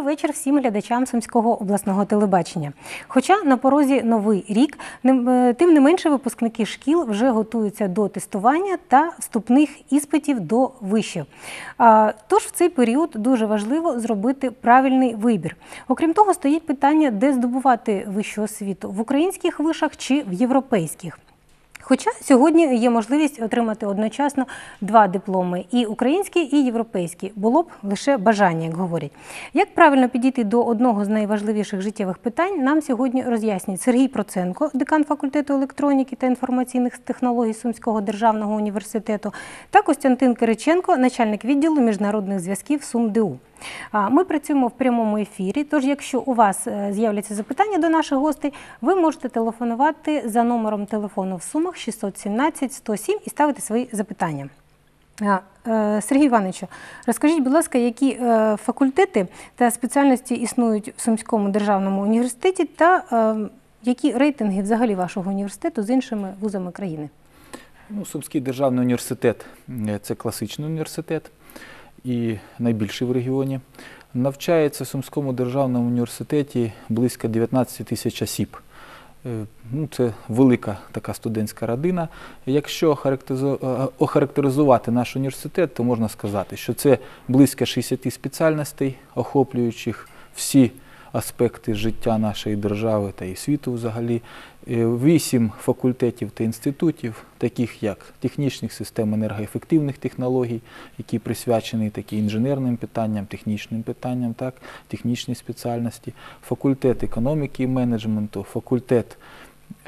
Добрий вечір всім глядачам Сумського обласного телебачення. Хоча на порозі новий рік, е, тим не менше випускники шкіл вже готуються до тестування та вступних іспитів до вишів. Тож в цей період дуже важливо зробити правильний вибір. Окрім того, стоїть питання, де здобувати вищу освіту в українських вишах чи в європейських. Хоча сьогодні є можливість отримати одночасно два дипломи і український, і європейський. Було б лише бажання, як говорять. Як правильно підійти до одного з найважливіших життєвих питань, нам сьогодні роз'яснюють Сергій Проценко, декан факультету електроніки та інформаційних технологій Сумського державного університету, та Костянтин Кириченко, начальник відділу міжнародних зв'язків СумДУ. Ми працюємо в прямому ефірі. Тож, якщо у вас е, з'являться запитання до наших гостей, ви можете телефонувати за номером телефону в сумах 617 107 і ставити свої запитання. Е, Сергій Івановичу, розкажіть, будь ласка, які е, факультети та спеціальності існують в Сумському державному університеті, та які рейтинги взагалі вашого університету з іншими вузами країни? Ну, Сумський державний університет це класичний університет і найбільший в регіоні. Навчається в Сумському державному університеті близько 19 тисяч осіб. Е, Ну, це велика така студентська родина. Якщо е, охарактеризувати наш університет, то можна сказати, що це близько 60 спеціальностей, охоплюючих всі аспекти життя нашої держави та і світу взагалі. Е, Вісім факультетів та інститутів, таких як технічних систем енергоефективних технологій, які присвячені такі інженерним питанням, технічним питанням, так, технічні спеціальності, факультет економіки і менеджменту, факультет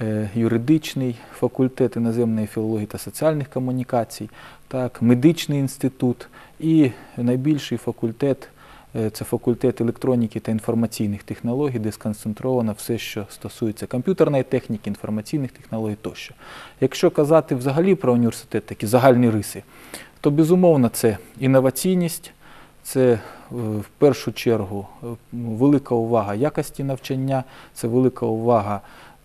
е, юридичний, факультет іноземної філології та соціальних комунікацій, так, медичний інститут і найбільший факультет це факультет електроніки та інформаційних технологій, де сконцентровано все, що стосується комп'ютерної техніки, інформаційних технологій тощо. Якщо казати взагалі про університет, такі загальні риси, то безумовно це інноваційність, це е, в першу чергу е, велика увага якості навчання, це велика увага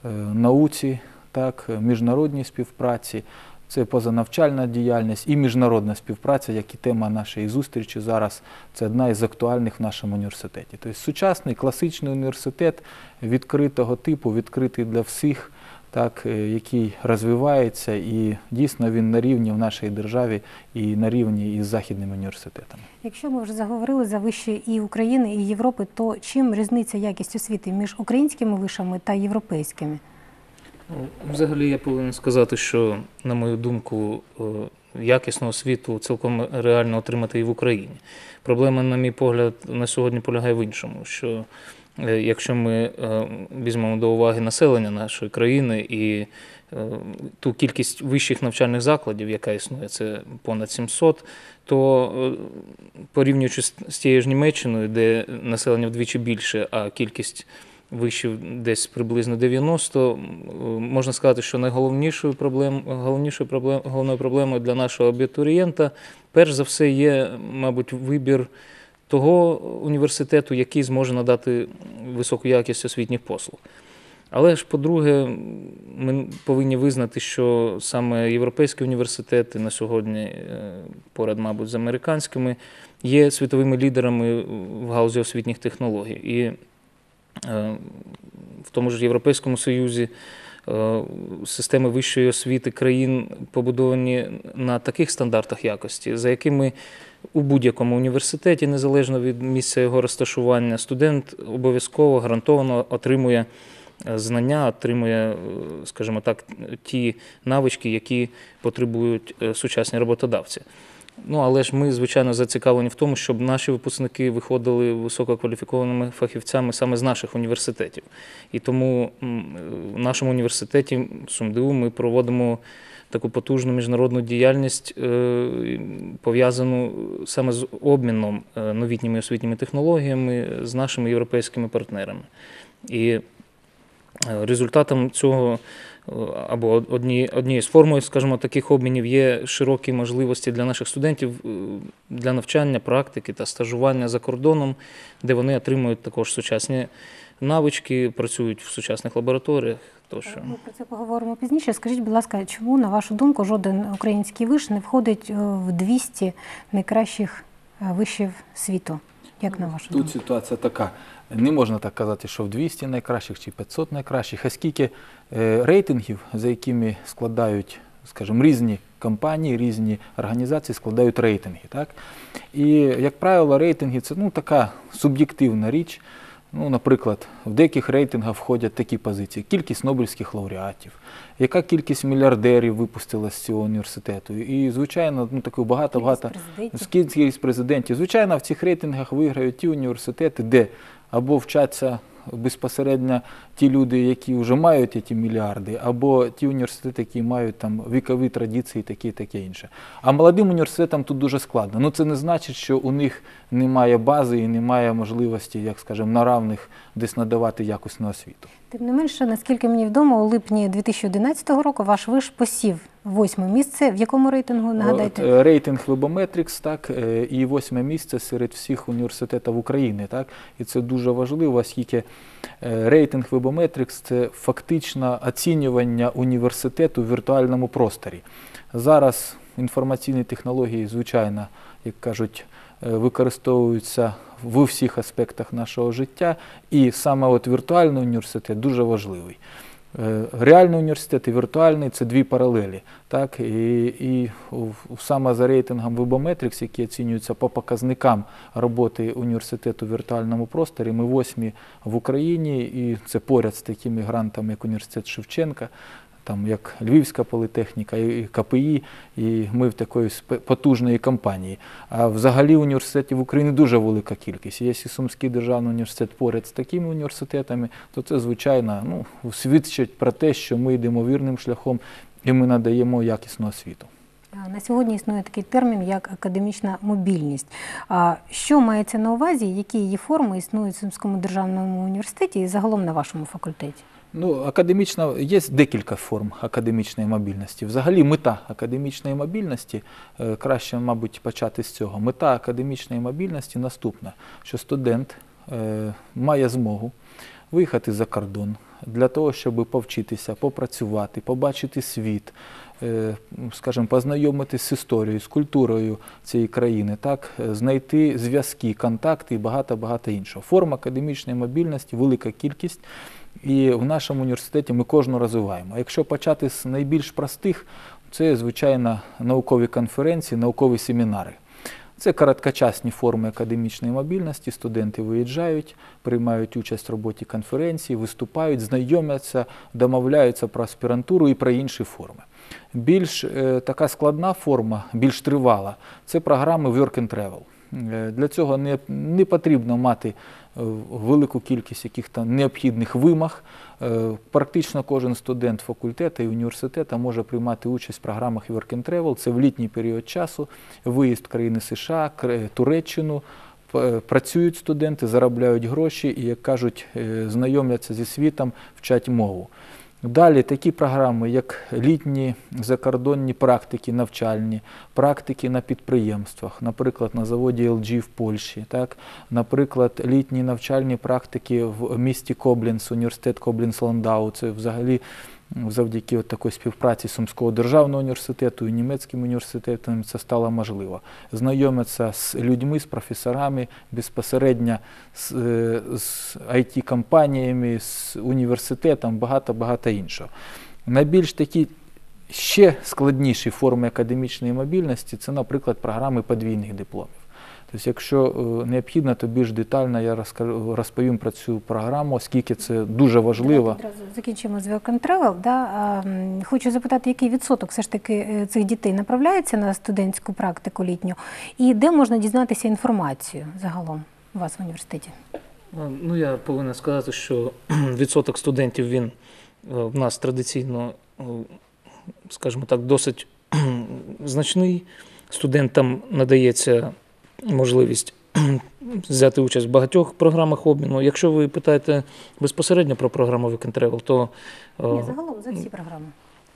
е, науці, е, міжнародній співпраці, це позанавчальна діяльність і міжнародна співпраця, як і тема нашої зустрічі зараз. Це одна із актуальних в нашому університеті. Тобто сучасний класичний університет відкритого типу, відкритий для всіх, так, е, який розвивається, і дійсно він на рівні в нашій державі і на рівні із західними університетами. Якщо ми вже заговорили за виші і України, і Європи, то чим різниця якість освіти між українськими вишами та європейськими? Ну, Взагалі я повинен сказати, що, на мою думку, е, якісну освіту цілком реально отримати і в Україні. Проблема, на мій погляд, на сьогодні полягає в іншому, що е, якщо ми е, візьмемо до уваги населення нашої країни і ту кількість вищих навчальних закладів, яка існує, це понад 700, то порівнюючи з тією ж Німеччиною, де населення вдвічі більше, а кількість вишів десь приблизно 90, можна сказати, що найголовнішою проблем, головнішою проблем, головною проблемою для нашого абітурієнта, перш за все, є, мабуть, вибір того університету, який зможе надати високу якість освітніх послуг. Але ж, по-друге, ми повинні визнати, що саме європейські університети на сьогодні, е, поряд, мабуть, з американськими, є світовими лідерами в галузі освітніх технологій. І в тому ж Європейському Союзі е, системи вищої освіти країн побудовані на таких стандартах якості, за якими у будь-якому університеті, незалежно від місця його розташування, студент обов'язково гарантовано отримує е, знання, отримує, е, скажімо так, ті навички, які потребують е, сучасні роботодавці. Ну, але ж ми, звичайно, зацікавлені в тому, щоб наші випускники виходили висококваліфікованими фахівцями саме з наших університетів. І тому в нашому університеті СумДУ ми проводимо таку потужну міжнародну діяльність, е, пов'язану саме з обміном е, новітніми освітніми технологіями з нашими європейськими партнерами. І е, результатом цього або одні, однією з формою, скажімо, таких обмінів є широкі можливості для наших студентів е, для навчання, практики та стажування за кордоном, де вони отримують також сучасні навички, працюють в сучасних лабораторіях тощо. Ми про це поговоримо пізніше. Скажіть, будь ласка, чому, на вашу думку, жоден український виш не входить е, в 200 найкращих е, вишів світу? Як на вашу Тут думку? ситуація така. Не можна так казати, що в 200 найкращих чи 500 найкращих, а скільки е, рейтингів, за якими складають, скажімо, різні компанії, різні організації складають рейтинги. Так? І, як правило, рейтинги це ну, така суб'єктивна річ. Ну, наприклад, в деяких рейтингах входять такі позиції: кількість Нобелівських лауреатів, яка кількість мільярдерів випустила з цього університету. І, звичайно, ну, таких багато-багато Кількість президентів. Звичайно, в цих рейтингах виграють ті університети, де або вчаться безпосередньо ті люди, які вже мають ці мільярди, або ті університети, які мають там вікові традиції, такі таке інше. А молодим університетам тут дуже складно. Ну це не значить, що у них немає бази і немає можливості, як скажемо, на равних десь надавати якісну освіту. Тим не менше, наскільки мені відомо, у липні 2011 року ваш виш посів восьме місце. В якому рейтингу нагадайте? Е, рейтинг Webometrics, так, е, і восьме місце серед всіх університетів України. Так, і це дуже важливо, оскільки е, рейтинг Webometrics – це фактично оцінювання університету в віртуальному просторі. Зараз інформаційні технології, звичайно, як кажуть, використовуються в всіх аспектах нашого життя, і саме от віртуальний університет дуже важливий. Е, Реальний університет і віртуальний це дві паралелі. Так? І, і саме за рейтингом Webometrics, які оцінюються по показникам роботи університету в віртуальному просторі, ми восьмі в Україні, і це поряд з такими грантами, як університет Шевченка, там як Львівська політехніка, і КПІ, і ми в такої потужної компанії. А взагалі університетів в Україні дуже велика кількість. Якщо Сумський державний університет поряд з такими університетами, то це звичайно ну, свідчить про те, що ми йдемо вірним шляхом і ми надаємо якісну освіту. На сьогодні існує такий термін, як академічна мобільність. Що мається на увазі, які її форми існують в Сумському державному університеті і загалом на вашому факультеті? Ну, академічна є декілька форм академічної мобільності. Взагалі, мета академічної мобільності е, краще, мабуть, почати з цього. Мета академічної мобільності наступна: що студент е, має змогу виїхати за кордон для того, щоб повчитися, попрацювати, побачити світ, е, скажімо, познайомитись з історією, з культурою цієї країни, так, знайти зв'язки, контакти і багато-багато іншого. Форм академічної мобільності велика кількість. І в нашому університеті ми кожну розвиваємо. Якщо почати з найбільш простих, це, звичайно, наукові конференції, наукові семінари. Це короткочасні форми академічної мобільності. Студенти виїжджають, приймають участь в роботі конференції, виступають, знайомляться, домовляються про аспірантуру і про інші форми. Більш е, така складна форма, більш тривала, це програми Work and Travel. Е, Для цього не, не потрібно мати е, велику кількість яких-то необхідних вимог. Е, Практично кожен студент факультету і університету може приймати участь в програмах Work and Travel. Це в літній період часу, виїзд країни США, Туреччину. Працюють студенти, заробляють гроші і, як кажуть, знайомляться зі світом, вчать мову. Далі такі програми, як літні закордонні практики навчальні, практики на підприємствах, наприклад, на заводі LG в Польщі, так? наприклад, літні навчальні практики в місті Коблінс, університет Коблінс-Ландау. Це взагалі завдяки от такої співпраці Сумського державного університету і німецьким університетом це стало можливо. Знайомитися з людьми, з професорами безпосередньо з, е, з IT-компаніями, з університетом, багато-багато іншого. Найбільш такі ще складніші форми академічної мобільності це, наприклад, програми подвійних дипломів. Тобто, якщо е, необхідно, то більш детально я розкажу, розповім про цю програму, оскільки це дуже важливо. Давайте одразу закінчимо з Work and Travel. Да? Хочу запитати, який відсоток все ж таки е, цих дітей направляється на студентську практику літню, і де можна дізнатися інформацію загалом у вас в університеті? Ну, я повинен сказати, що відсоток студентів він е, в нас традиційно, скажімо так, досить значний. Студентам надається можливість взяти участь в багатьох програмах обміну. Якщо ви питаєте безпосередньо про програму Weekend Travel, то е, Ні, загалом за всі програми.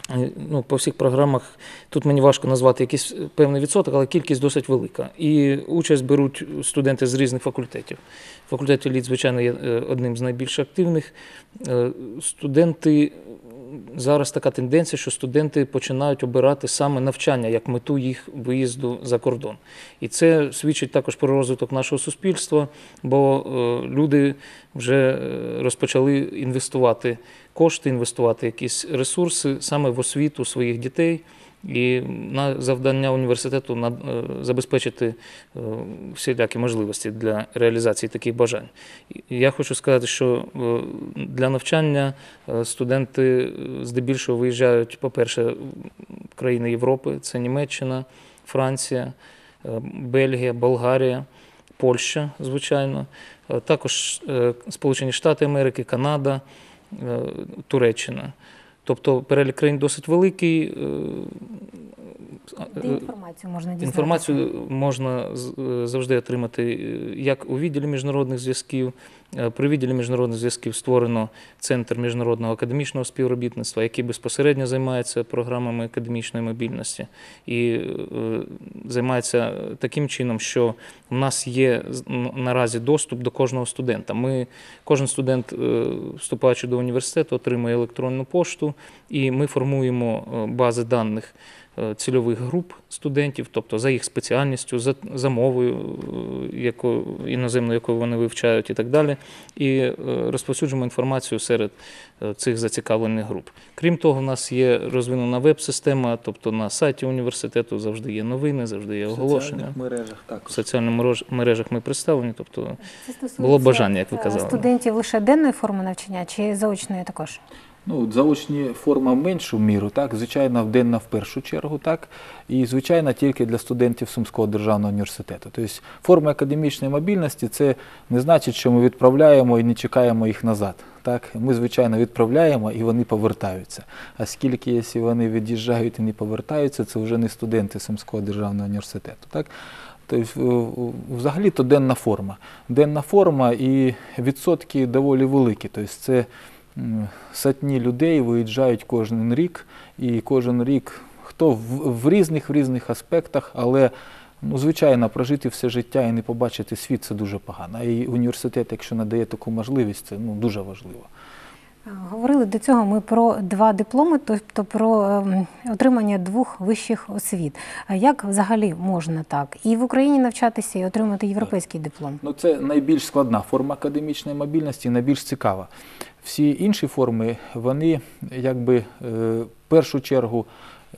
Е, Ну, по всіх програмах тут мені важко назвати якийсь певний відсоток, але кількість досить велика. І участь беруть студенти з різних факультетів. Факультет літ, звичайно, є е, одним з найбільш активних. Е, Студенти зараз така тенденція, що студенти починають обирати саме навчання як мету їх виїзду за кордон. І це свідчить також про розвиток нашого суспільства, бо е, люди вже е, розпочали інвестувати кошти, інвестувати якісь ресурси саме в освіту своїх дітей. І на завдання університету на, е, забезпечити е, всілякі можливості для реалізації таких бажань. Я хочу сказати, що е, для навчання студенти здебільшого виїжджають, по-перше, в країни Європи, це Німеччина, Франція, Бельгія, Болгарія, Польща, звичайно, також Сполучені Штати Америки, Канада, Туреччина. Тобто перелік країн досить великий. е, Де інформацію можна дізнатися? Інформацію можна е, завжди отримати е, як у відділі міжнародних зв'язків. Е, При відділі міжнародних зв'язків створено Центр міжнародного академічного співробітництва, який безпосередньо займається програмами академічної мобільності і е, займається таким чином, що в нас є наразі доступ до кожного студента. Ми, кожен студент, е, вступаючи до університету, отримує електронну пошту, і ми формуємо бази даних цільових груп студентів, тобто за їх спеціальністю, за, за мовою е, яку, іноземною, яку вони вивчають, і так далі, і е, розповсюджуємо інформацію серед е, цих зацікавлених груп. Крім того, в нас є розвинена веб-система, тобто на сайті університету завжди є новини, завжди є В оголошення. соціальних мережах В соціальних мережах ми представлені, тобто Було бажання, як ви е, казали. Студентів лише денної форми навчання чи заочної також? Ну, заочні форма в меншу міру, так, звичайно, денна в першу чергу, так, і звичайно тільки для студентів Сумського державного університету. Тобто форма академічної мобільності це не значить, що ми відправляємо і не чекаємо їх назад. Так, ми, звичайно, відправляємо і вони повертаються. А скільки, якщо вони від'їжджають і не повертаються, це вже не студенти Сумського державного університету. Так? Тобто, взагалі то денна форма. Денна форма і відсотки доволі великі. Тобто це сотні людей виїжджають кожен рік, і кожен рік хто в, різних в різних аспектах, але ну, звичайно, прожити все життя і не побачити світ це дуже погано. І університет, якщо надає таку можливість, це ну, дуже важливо. Е, Говорили до цього ми про два дипломи, тобто про ем, отримання двох вищих освіт. А Як взагалі можна так і в Україні навчатися, і отримати європейський диплом? Ну, це найбільш складна форма академічної мобільності, найбільш цікава. Всі інші форми, вони якби е, в першу чергу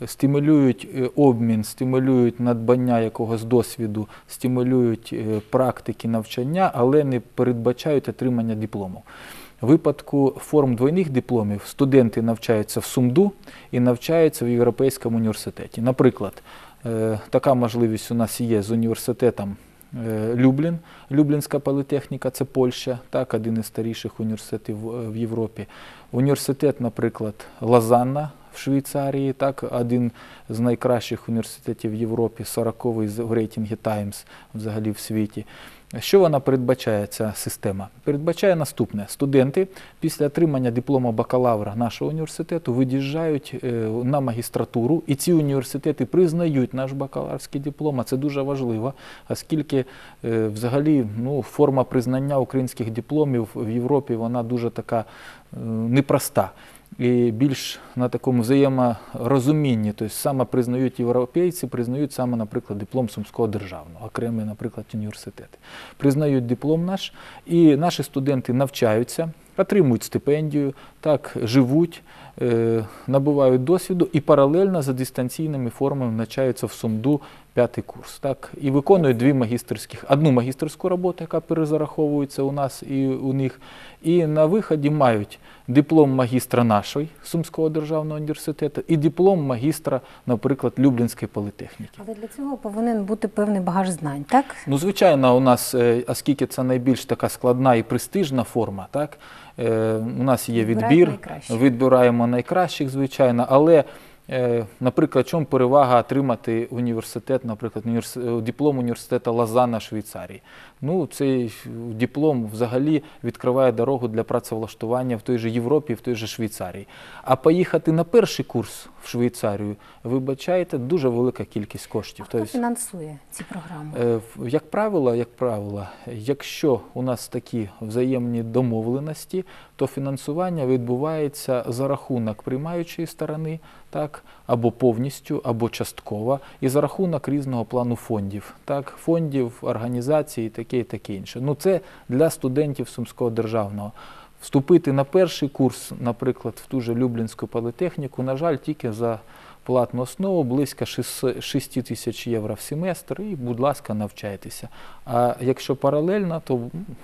стимулюють е, обмін, стимулюють надбання якогось досвіду, стимулюють е, практики навчання, але не передбачають отримання диплому. В випадку форм двойних дипломів студенти навчаються в СумДу і навчаються в Європейському університеті. Наприклад, е, така можливість у нас є з університетом е, Люблін, Люблінська політехніка, це Польща, так, один із старіших університетів е, в Європі. Університет, наприклад, Лозанна в Швейцарії, так, один з найкращих університетів в Європі, 40-й в рейтингі Times взагалі в світі. Що вона передбачає, ця система? Передбачає наступне: студенти після отримання диплому бакалавра нашого університету від'їжджають е, на магістратуру, і ці університети признають наш бакалаврський диплом. А це дуже важливо, оскільки е, взагалі ну, форма признання українських дипломів в Європі вона дуже така е, непроста. І більш на такому взаєморозумінні, тобто саме признають європейці, признають саме, наприклад, диплом Сумського державного, окремий, наприклад, університети. Признають диплом наш, і наші студенти навчаються, отримують стипендію, так, живуть, е, набувають досвіду і паралельно за дистанційними формами навчаються в СумДу п'ятий курс. Так, і виконують дві магістерських, одну магістерську роботу, яка перезараховується у нас і у них, і на виході мають диплом магістра нашої Сумського державного університету і диплом магістра, наприклад, Люблінської політехніки. Але для цього повинен бути певний багаж знань, так? Ну, звичайно, у нас, е, оскільки це найбільш така складна і престижна форма, так, е, у нас є відбір, найкращих. відбираємо найкращих, звичайно, але Е, Наприклад, чому перевага отримати університет, наприклад, е, диплом університету Лозанна Швейцарії? Ну, цей диплом взагалі відкриває дорогу для працевлаштування в той же Європі, в той же Швейцарії. А поїхати на перший курс в Швейцарію, вибачайте, дуже велика кількість коштів. А хто Тобто, фінансує ці програми? Е, Як правило, як правило, якщо у нас такі взаємні домовленості, то фінансування відбувається за рахунок приймаючої сторони, так, або повністю, або частково, і за рахунок різного плану фондів, так, фондів, організацій, і таке і таке інше. Ну це для студентів Сумського державного. Вступити на перший курс, наприклад, в ту же Люблінську політехніку, на жаль, тільки за платну основу близько 6 тисяч євро в семестр, і, будь ласка, навчайтеся. А якщо паралельно, то,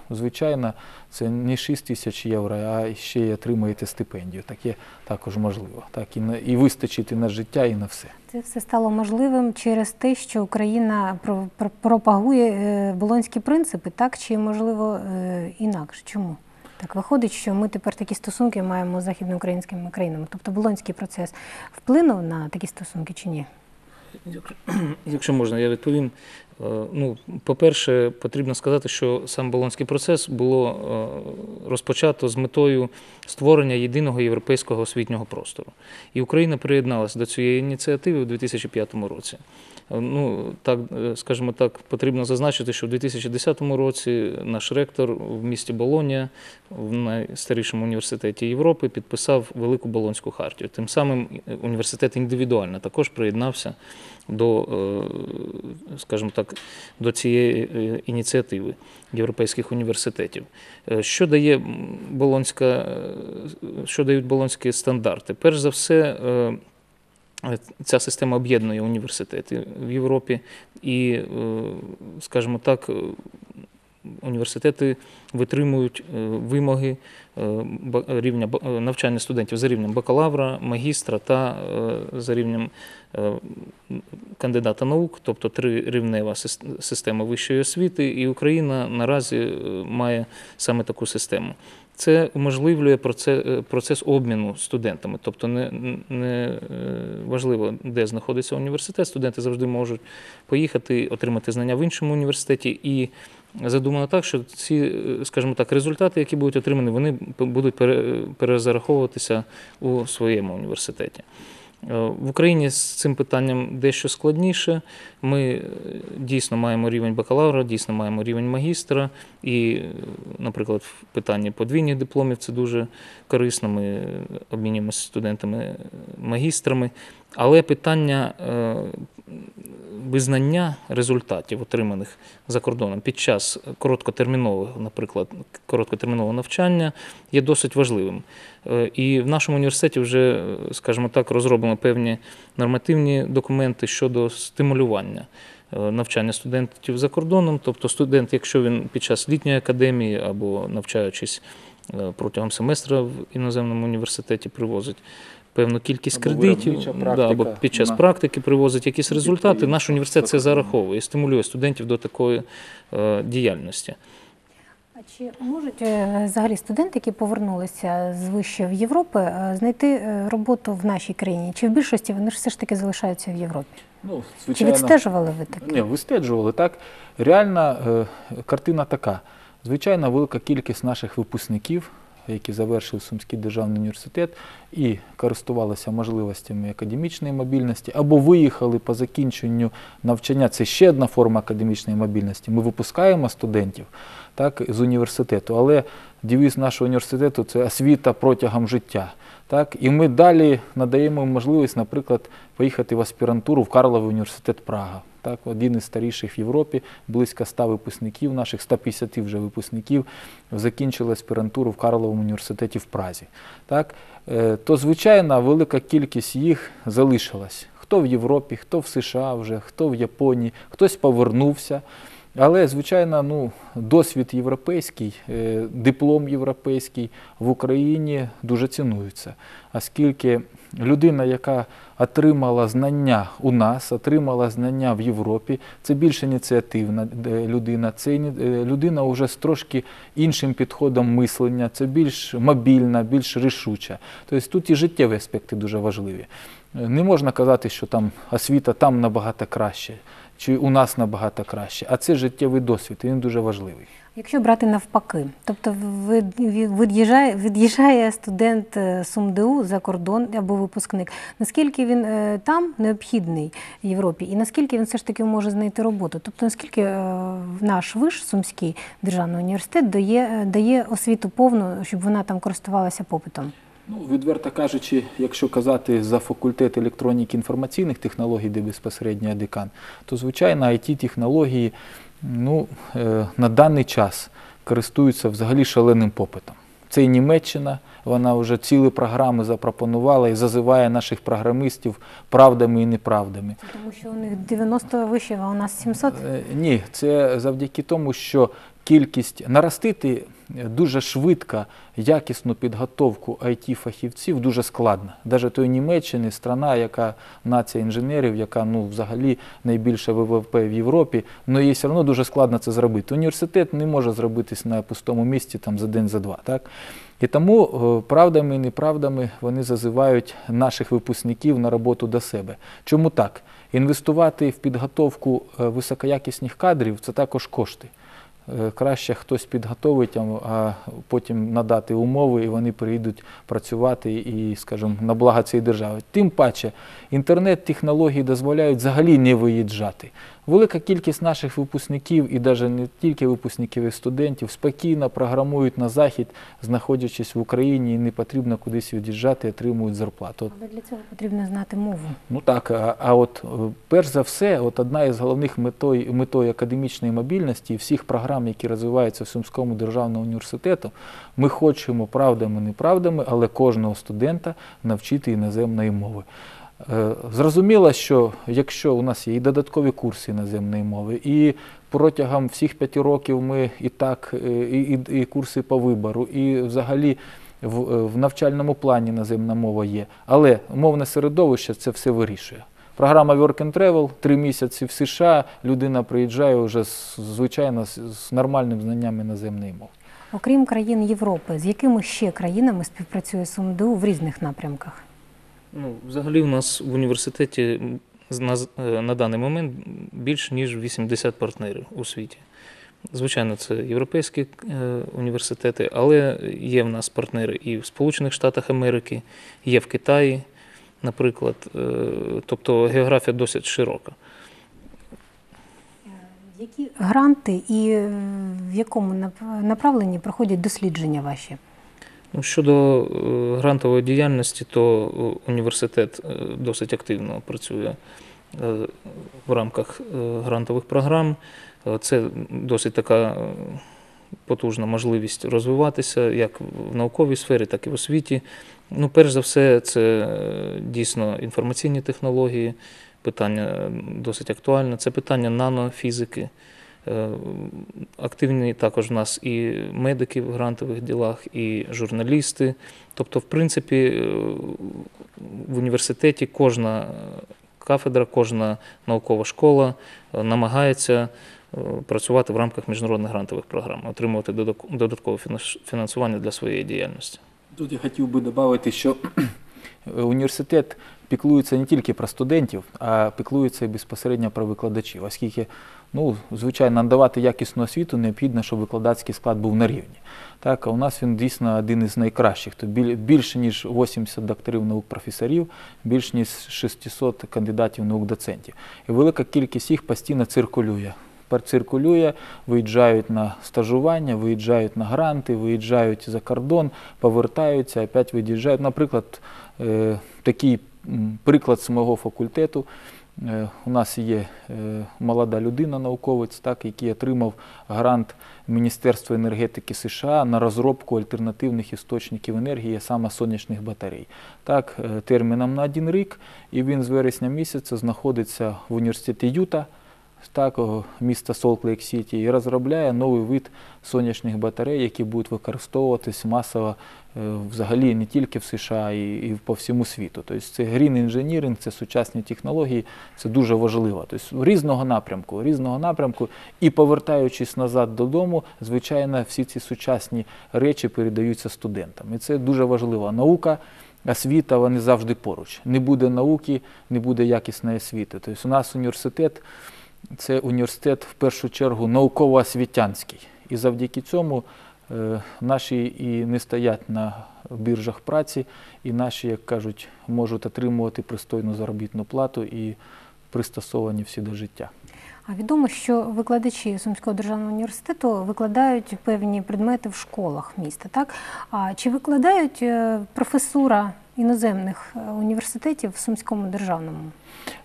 звичайно, це не 6 тисяч євро, а ще й отримаєте стипендію. Таке також можливо. Так, і, на, і вистачить і на життя, і на все. Це все стало можливим через те, що Україна про- про- пропагує е, болонські принципи, так чи можливо е, інакше? Чому? Так виходить, що ми тепер такі стосунки маємо з західноукраїнськими країнами. Тобто болонський процес вплинув на такі стосунки чи ні? Якщо- можна, я відповім. Е, Ну, по-перше, потрібно сказати, що сам Болонський процес було е, розпочато з метою створення єдиного європейського освітнього простору. І Україна приєдналася до цієї ініціативи у 2005 році. Е, Ну, так, скажімо так, потрібно зазначити, що в 2010 році наш ректор в місті Болонія, в найстарішому університеті Європи, підписав Велику Болонську хартію. Тим самим університет індивідуально також приєднався до, е, скажімо так, до цієї е, ініціативи європейських університетів. Е, Що дає болонська, що дають болонські стандарти? Перш за все, Ця система об'єднує університети в Європі, і, скажімо так, університети витримують е, вимоги е, рівня е, навчання студентів за рівнем бакалавра, магістра та за рівнем кандидата наук, тобто трирівнева сис- система вищої освіти, і Україна наразі має саме таку систему. Це уможливлює процес, обміну студентами. Тобто не, не важливо, де знаходиться університет, студенти завжди можуть поїхати, отримати знання в іншому університеті. І задумано так, що ці, е, скажімо так, результати, які будуть отримані, вони будуть перезараховуватися у своєму університеті. Е, В Україні з цим питанням дещо складніше. Ми е, дійсно маємо рівень бакалавра, дійсно маємо рівень магістра. І, наприклад, в питанні подвійних дипломів це дуже корисно. Ми обмінюємося студентами магістрами. Але питання визнання результатів, отриманих за кордоном під час короткотермінового, наприклад, короткотермінового навчання, є досить важливим. Е, І в нашому університеті вже, скажімо так, розроблено певні нормативні документи щодо стимулювання е, навчання студентів за кордоном. Тобто студент, якщо він під час літньої академії або навчаючись е, протягом семестра в іноземному університеті, привозить певну кількість Або кредитів, да, або під час на- практики привозить якісь результати. Наш університет це зараховує і стимулює студентів до такої е, діяльності. А чи можуть е, взагалі студенти, які повернулися з вишів Європи, е, знайти е, роботу в нашій країні? Чи в більшості вони ж все ж таки залишаються в Європі? Ну, Чи відстежували ви таке? Ні, вистежували так. Реальна е, картина така. Звичайно, велика кількість наших випускників, які завершили Сумський державний університет і користувалися можливостями академічної мобільності, або виїхали по закінченню навчання. Це ще одна форма академічної мобільності. Ми випускаємо студентів так, з університету, але девіз нашого університету це освіта протягом життя. Так, і ми далі надаємо можливість, наприклад, поїхати в аспірантуру в Карловий університет Прага. Так, один із старіших в Європі, близько 100 випускників, наших 150 вже випускників закінчили аспірантуру в Карловому університеті в Празі. Так, е, то, звичайно, велика кількість їх залишилась. Хто в Європі, хто в США вже, хто в Японії, хтось повернувся. Але, звичайно, ну, досвід європейський, е, диплом європейський в Україні дуже цінується, оскільки людина, яка отримала знання у нас, отримала знання в Європі, це більш ініціативна е, людина, це е, людина вже з трошки іншим підходом мислення, це більш мобільна, більш рішуча. Тобто тут і життєві аспекти дуже важливі. е, не можна казати, що там освіта там набагато краще, чи у нас набагато краще, а це життєвий досвід, він дуже важливий. Якщо брати навпаки, тобто від'їжджає, від'їжджає студент е, СумДУ за кордон або випускник, наскільки він е, там необхідний Європі, і наскільки він все ж таки може знайти роботу? Тобто наскільки е, наш виш Сумський державний університет дає, дає освіту повну, щоб вона там користувалася попитом? Ну, відверто кажучи, якщо казати за факультет електроніки інформаційних технологій, де безпосередньо декан, то звичайно it технології ну, е, на даний час користуються взагалі шаленим попитом. Це і Німеччина, вона вже цілі програми запропонувала і зазиває наших програмистів правдами і неправдами. Тому що у них 90 вишів, а у нас 700. Е, Ні, це завдяки тому, що кількість наростити дуже швидко якісну підготовку it фахівців дуже складно. Навіть той Німеччини, страна, яка нація інженерів, яка ну взагалі найбільше ВВП в Європі, але їй все одно дуже складно це зробити. Університет не може зробитись на пустому місці там за день, за два. Так? І тому е, правдами і неправдами вони зазивають наших випускників на роботу до себе. Чому так? Інвестувати в підготовку е, високоякісних кадрів це також кошти. Е, Краще хтось підготовить, а- потім надати умови, і вони приїдуть працювати і, скажімо, на благо цієї держави. Тим паче, інтернет-технології дозволяють взагалі не виїжджати. Велика кількість наших випускників, і навіть не тільки випускників і студентів, спокійно програмують на захід, знаходячись в Україні, і не потрібно кудись від'їжджати, отримують зарплату. Але для цього потрібно знати мову. Ну так, а, а от е, перш за все, от одна із головних метой, метою академічної мобільності і всіх програм, які розвиваються в Сумському державному університету, ми хочемо правдами, неправдами, але кожного студента навчити іноземної мови. Е, Зрозуміло, що якщо у нас є і додаткові курси іноземної мови, і протягом всіх п'яти років ми і так, е, і, і, і курси по вибору, і взагалі в, е, в навчальному плані іноземна мова є. Але мовне середовище це все вирішує. Програма Work and Travel, три місяці в США, людина приїжджає вже з, звичайно з, з нормальним знанням іноземної мови. Окрім країн Європи, з якими ще країнами співпрацює СумДУ в різних напрямках? Ну, взагалі, у нас в університеті на, е, на даний момент більш ніж 80 партнерів у світі. Звичайно, це європейські е, університети, але є в нас партнери і в Сполучених Штатах Америки, є в Китаї, наприклад. Е, тобто географія досить широка. Які гранти і в якому направленні проходять дослідження ваші? Ну, щодо е, грантової діяльності, то е, університет е, досить активно працює в рамках грантових програм. Це досить така потужна можливість розвиватися як в науковій сфері, так і в освіті. Ну, перш за все, це дійсно інформаційні технології, питання досить актуальне. Це питання нанофізики. Е, Активні також в нас і медики в грантових ділах, і журналісти. Тобто, в принципі, е, в університеті кожна кафедра, кожна наукова школа е, намагається працювати в рамках міжнародних грантових програм, отримувати додаткове фінансування для своєї діяльності. Тут я хотів би додати, що університет піклується не тільки про студентів, а піклується і безпосередньо про викладачів, оскільки, ну, звичайно, надавати якісну освіту необхідно, щоб викладацький склад був на рівні. Так, а у нас він дійсно один із найкращих. То більше ніж 80 докторів наук професорів, більше ніж 600 кандидатів наук доцентів. І велика кількість їх постійно циркулює. Пер- Циркулює, виїжджають на стажування, виїжджають на гранти, виїжджають за кордон, повертаються, опять від'їжджають. Наприклад, е, такий приклад з мого факультету. Е, У нас є е, молода людина, науковець, так, який отримав грант Міністерства енергетики США на розробку альтернативних істочників енергії, саме сонячних батарей. Так, е, терміном на один рік, і він з вересня місяця знаходиться в університеті Юта, так, о, міста Солт-Лейк Сіті, і розробляє новий вид сонячних батарей, які будуть використовуватись масово е, взагалі не тільки в США і, по всьому світу. Тобто це green engineering, це сучасні технології, це дуже важливо. Тобто різного напрямку, різного напрямку. І повертаючись назад додому, звичайно, всі ці сучасні речі передаються студентам. І це дуже важливо. Наука освіта, вони завжди поруч. Не буде науки, не буде якісної освіти. Тобто у нас університет це університет в першу чергу науково-освітянський. І завдяки цьому е, наші і не стоять на біржах праці, і наші, як кажуть, можуть отримувати пристойну заробітну плату і пристосовані всі до життя. А відомо, що викладачі Сумського державного університету викладають певні предмети в школах міста. Так а чи викладають е, професура іноземних е, університетів в Сумському державному?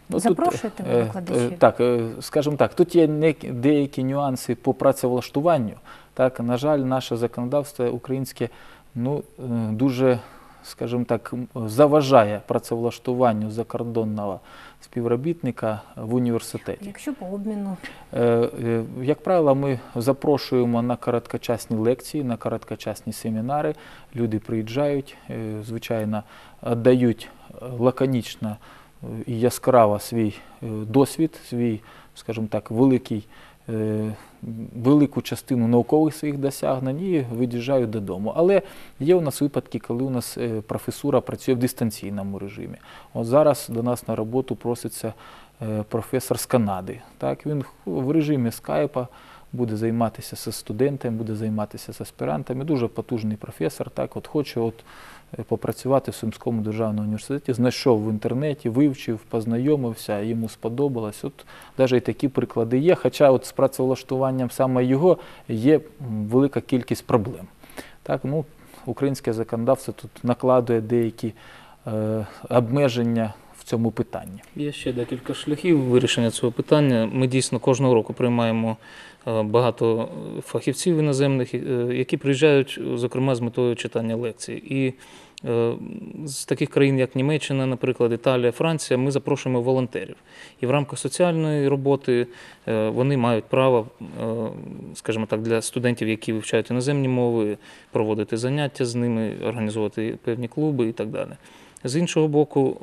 Ну, Запрошуєте ви е, викладачів? е, Так, е, скажімо так, тут є деякі нюанси по працевлаштуванню. Так, на жаль, наше законодавство українське ну, е, дуже, скажімо так, заважає працевлаштуванню закордонного співробітника в університеті. Якщо по обміну Е, е, Як правило, ми запрошуємо на короткочасні лекції, на короткочасні семінари. Люди приїжджають, е, звичайно, віддають е, лаконічно е, і яскраво свій е, досвід, свій, скажімо так, великий, е, велику частину наукових своїх досягнень і від'їжджають додому. Але є у нас випадки, коли у нас е, професура працює в дистанційному режимі. От зараз до нас на роботу проситься е, професор з Канади. Так, він в режимі скайпа буде займатися зі студентами, буде займатися з аспірантами. Дуже потужний професор. Так, от хоче от е, попрацювати в Сумському державному університеті, знайшов в інтернеті, вивчив, познайомився, йому сподобалось. От навіть і такі приклади є. Хоча от з працевлаштуванням саме його є велика кількість проблем. Так, ну, українське законодавство тут накладує деякі е, обмеження в цьому питанні. Є ще декілька шляхів вирішення цього питання. Ми дійсно кожного року приймаємо е, багато фахівців іноземних, е, які приїжджають, зокрема, з метою читання лекцій. І е, з таких країн, як Німеччина, наприклад, Італія, Франція, ми запрошуємо волонтерів. І в рамках соціальної роботи е, вони мають право, е, скажімо так, для студентів, які вивчають іноземні мови, проводити заняття з ними, організовувати певні клуби і так далі. З іншого боку,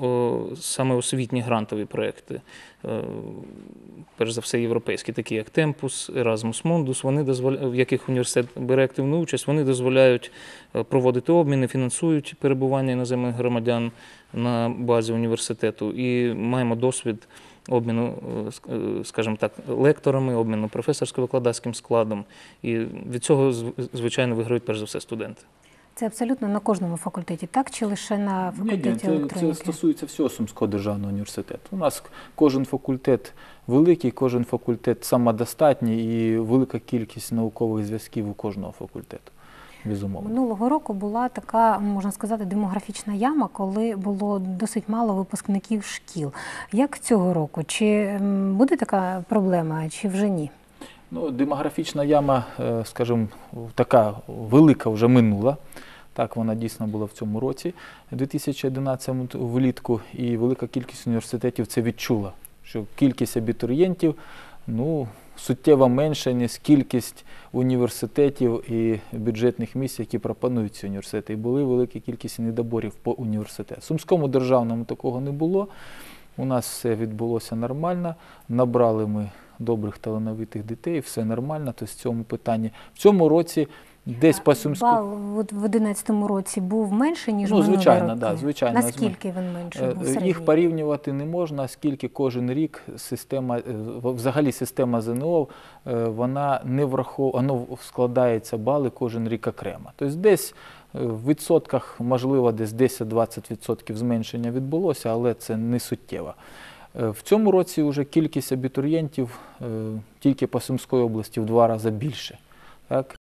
саме освітні грантові проекти, е, перш за все європейські, такі як Темпус, Erasmus Mundus, вони дозволяють, в яких університет бере активну участь, вони дозволяють е, проводити обміни, фінансують перебування іноземних громадян на базі університету. І маємо досвід обміну, е, ск- е, скажімо так, лекторами, обміну професорсько-викладацьким складом. І від цього, звичайно, виграють перш за все студенти. Це абсолютно на кожному факультеті, так чи лише на факультеті ні, це, це електроніки? стосується всього Сумського державного університету. У нас кожен факультет великий, кожен факультет самодостатній і велика кількість наукових зв'язків у кожного факультету. Безумовно. Минулого року була така, можна сказати, демографічна яма, коли було досить мало випускників шкіл. Як цього року? Чи буде така проблема, чи вже ні? Ну, демографічна яма, е, скажімо, така велика вже минула. Так, вона дійсно була в цьому році, 2011 влітку, і велика кількість університетів це відчула, що кількість абітурієнтів ну, суттєво менша, ніж кількість університетів і бюджетних місць, які пропонують ці університети. І були велика кількість недоборів по університету. Сумському державному такого не було. У нас все відбулося нормально. Набрали ми добрих талановитих дітей, все нормально. Тобто в цьому питанні. В цьому році десь по Сумському. Бал в 11 році був менший, ніж Ну, звичайно, роки? да, звичайно. Наскільки він менший Е, був Їх порівнювати не можна, оскільки кожен рік система, е, взагалі система ЗНО, е, вона не враховує, воно складається бали кожен рік окремо. Тобто десь е, в відсотках, можливо, десь 10-20% зменшення відбулося, але це не суттєво. Е, В цьому році вже кількість абітурієнтів е, тільки по Сумської області в два рази більше. Так?